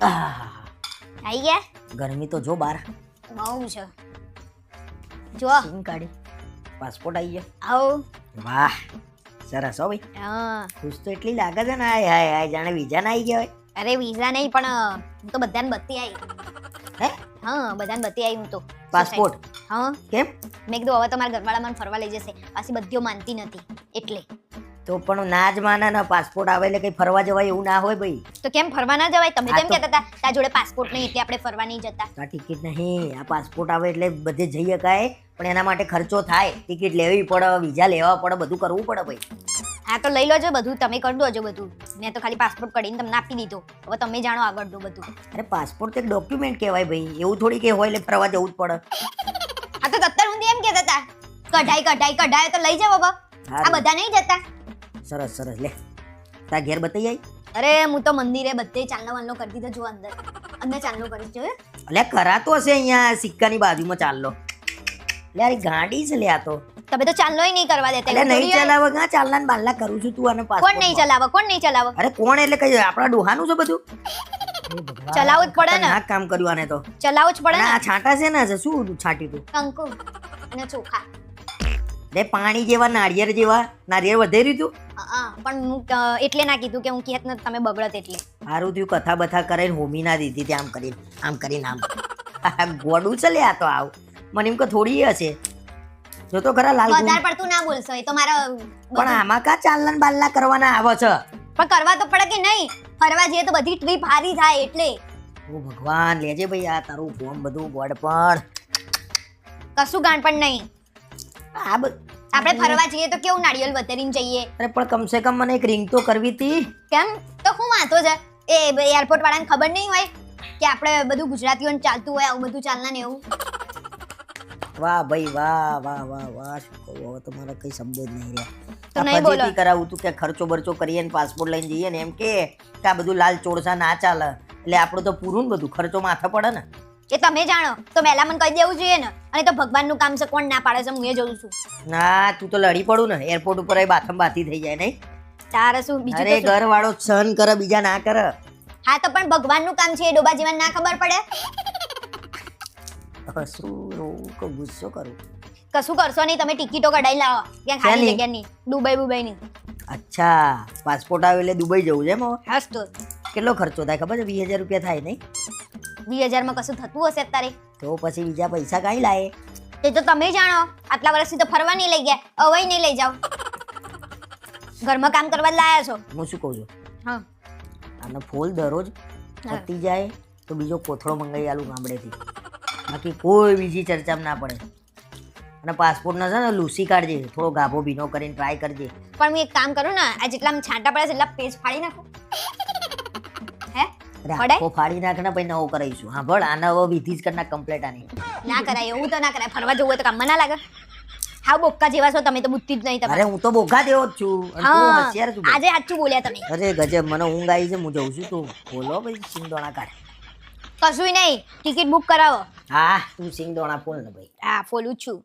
આવી ગયા? ગરમી તો જો બાર. બહુ છે. જો સિમ કાઢી. પાસપોર્ટ આવી ગયો. આવો. વાહ સરસ હો ભાઈ. હા. ખુશ તો એટલી લાગે છે ને હાય હાય હાય જાણે વિઝા ના આવી ગયા હોય. અરે વિઝા નહીં પણ હું તો બધાને બત્તી આવી હે? હા બધાને બત્તી આવી હું તો. પાસપોર્ટ? હા. કેમ? મેં કીધું હવે તમારા ઘરવાળા મને ફરવા લઈ જશે. પાછી બધીઓ માનતી નથી. એટલે. તો પણ ના જ માના ના પાસપોર્ટ આવે એટલે કઈ ફરવા જવાય એવું ના હોય ભાઈ. તો કેમ ફરવા ના જવાય? તમે તેમ તો- કહેતા હતા તારા જોડે પાસપોર્ટ નહીં એટલે આપણે ફરવા નહીં જતા. આ ટિકિટ નહીં આ પાસપોર્ટ આવે એટલે બધે જઈ શકાય પણ એના માટે ખર્ચો થાય. ટિકિટ લેવી પડે વિઝા લેવા પડે બધું કરવું પડે ભાઈ. હા તો લઈ લોજો બધું તમે કરી દોજો બધું. મેં તો ખાલી પાસપોર્ટ કઢીને તમને આપી દીધો. હવે તમે જાણો આગળ દો બધું. અરે પાસપોર્ટ તો એક ડોક્યુમેન્ટ કહેવાય ભાઈ. એવું થોડી કે હોય એટલે ફરવા જવું જ પડે. આ તો અત્યાર હું એમ કહેતા હતા કઢાઈ કઢાઈ કઢાઈ તો લઈ જાવ બાબા આ બધા નહીં જતા? સરસ સરસ. લે તા ઘેર બતાઈ આવી અરે હું તો મંદિરે બધે ચાંદલો વાંદલો કરી દીધો જો અંદર. અંદર ચાંદલો કરીશ જોયું? એટલે કરાતો હશે અહીંયા સિક્કાની બાજુમાં ચાલલો લે અરે ગાડી છે લે આ તો. તમે તો ચાલનોય નહીં કરવા દેતા. એટલે નહીં. ચલાવે ગા ચાલના ને બાલના કરું છું તું આને કોણ નહીં ચલાવે કોણ નહીં ચલાવે અરે કોણ એટલે કઈ આપણા ડોહાનું છે બધું? ચલાવું જ પડે ને. આ કામ કર્યું આને તો. ચલાવવું જ પડે ને આ છાંટા છે ને શું છાંટી તું? કંકુ અને ચોખા. લે પાણી જેવા નાળિયેર જેવા નાળિયેર વધેર્યું તું પણ હું એટલે ના કીધું કે હું કહેત ન તમે બગડત એટલે. સારું થયું કથા બથા કરીને હોમી ના દીધી હતી આમ કરીને આમ કરીને આમ ગોડું છે લે આ તો આવ. મને એમ કે થોડી હશે. જો તો ખરા લાલ. વધારે પડતું ના બોલશો એ તો મારા પણ આમાં કા ચાલન બાલના કરવાના આવે છે? પણ કરવા તો પડે કે નહીં? ફરવા જઈએ તો બધી ટ્રીપ હારી થાય એટલે. ઓ ભગવાન લેજે ભાઈ આ તારું ફોન બધું ગોડ પણ. કશું ગાંડ પણ નહીં. આ આપણે ફરવા જઈએ તો કેવું નાળિયેર વતરીને જઈએ? અરે પણ કમસે કમ મને એક રિંગ તો કરવી હતી કેમ? તો હું વાંધો છે એ એરપોર્ટ વાળાને ખબર નહીં હોય કે આપણે બધું ગુજરાતીઓને ચાલતું હોય આવું બધું ચાલના ને એવું? વાહ ભાઈ વાહ વાહ વાહ વાહ હવે તો મારા કઈ શબ્દો જ નહીં તો નહીં બોલો. કરાવું તું કે ખર્ચો બરચો કરીએ ને પાસપોર્ટ લઈને જઈએ ને એમ કે આ બધું લાલ ચોરસા ના ચાલે. એટલે આપણું તો પૂરું ને બધું ખર્ચો માથે પડે ને. એ તમે જાણો તો પહેલા મને કહી દેવું જોઈએ ને. અને તો ભગવાનનું કામ છે કોણ ના પાડે છે હું એ જોઉં છું. ના તું તો લડી પડું ને. એરપોર્ટ ઉપર એ બાથમ બાથી થઈ જાય નહીં. તારે શું બીજું અરે તો શું? સહન કરે બીજા ના કરે. હા તો પણ ભગવાનનું કામ છે એ ડોબા જીવન ના ખબર પડે? હવે શું રોવું કે ગુસ્સો કરું. કશું કરશો નહીં તમે ટિકિટો કઢાઈ લાવો. ક્યાં ખાલી શેની? જગ્યાની દુબઈ બુબઈની અચ્છા પાસપોર્ટ આવે એટલે દુબઈ જવું છે એમ હવે? હસ તો. કેટલો ખર્ચો થાય ખબર છે? વીસ હજાર રૂપિયા થાય નહીં? વીસ હજારમાં કશું થતું હશે અત્યારે? તો પછી બીજા પૈસા કાંઈ લાય. એ તો તમે જાણો આટલા વર્ષથી તો ફરવા નહીં લઈ ગયા હવે નહીં લઈ જાઓ. ઘરમાં કામ કરવા જ લાયા છો. હું શું કહું છું? હા. આનો ફોલ દરરોજ. પતી જાય તો બીજો કોથળો મંગાવી આલું ગામડેથી. બાકી કોઈ બીજી ચર્ચામાં ના પડે. અને પાસપોર્ટનો છે ને લૂસી કાઢજે થોડો ગાભો ભીનો કરીને ટ્રાય કરજે. પણ હું એક કામ કરું ને આ જેટલા છાંટા પડે છે એટલા પેજ ફાડી નાખું. હે? આખો ફાડી? નાખ ને પછી નવો કરાવીશું. હા ભળ આને હવે વિધિ જ કરના કમ્પ્લીટ આની. ના કરાય એવું તો ના કરાય. ફરવા જવું હોય તો કામ. ના લાગે. હા બોક્કા જેવા છો તમે તો બુદ્ધિ જ નહીં અરે હું તો બોક્કા દેવો જ છું. હોશિયાર છું આજે સાચું બોલ્યા તમે. અરે ગજબ મને ઊંઘ આવી છે હું જઉં છું તું. બોલો ભાઈ સિંગદોણા કાઢ. કશું નહીં. ટિકિટ બુક કરાવો. હા તું સિંગદોણા ફોલ ને ભાઈ. હા ફોલું છું.